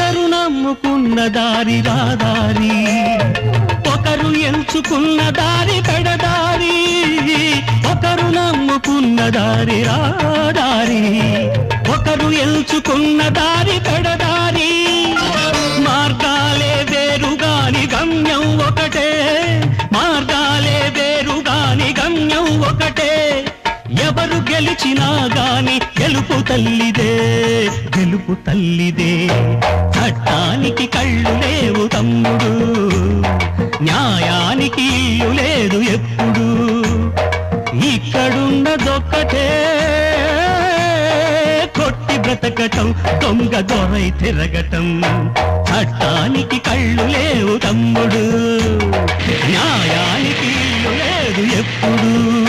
ఎంచుకున్న దారి రాదారి ఒకరు ఎంచుకున్న దారి పెడదారి ఒకరు నమ్ముకున్న దారి రాదారి ఒకరు ఎంచుకున్న దారి పెడదారి మార్గాలే వేరుగాని గమ్యం ఒకటే. మార్గాలే వేరుగాని గమ్యం ఒకటే. ఎవరు గెలిచినా గాని గెలుపు తల్లిదే గెలుపు తల్లిదే. చట్టానికి కళ్ళు లేవు తమ్ముడు. న్యాయానికి ఇల్లు లేదు ఎప్పుడు. ఇక్కడున్నదొక్కటే. కొట్టి బ్రతకటం దొంగ దొరై తిరగటం. చట్టానికి కళ్ళు లేవు తమ్ముడు. న్యాయానికి ఇల్లు లేదు ఎప్పుడు.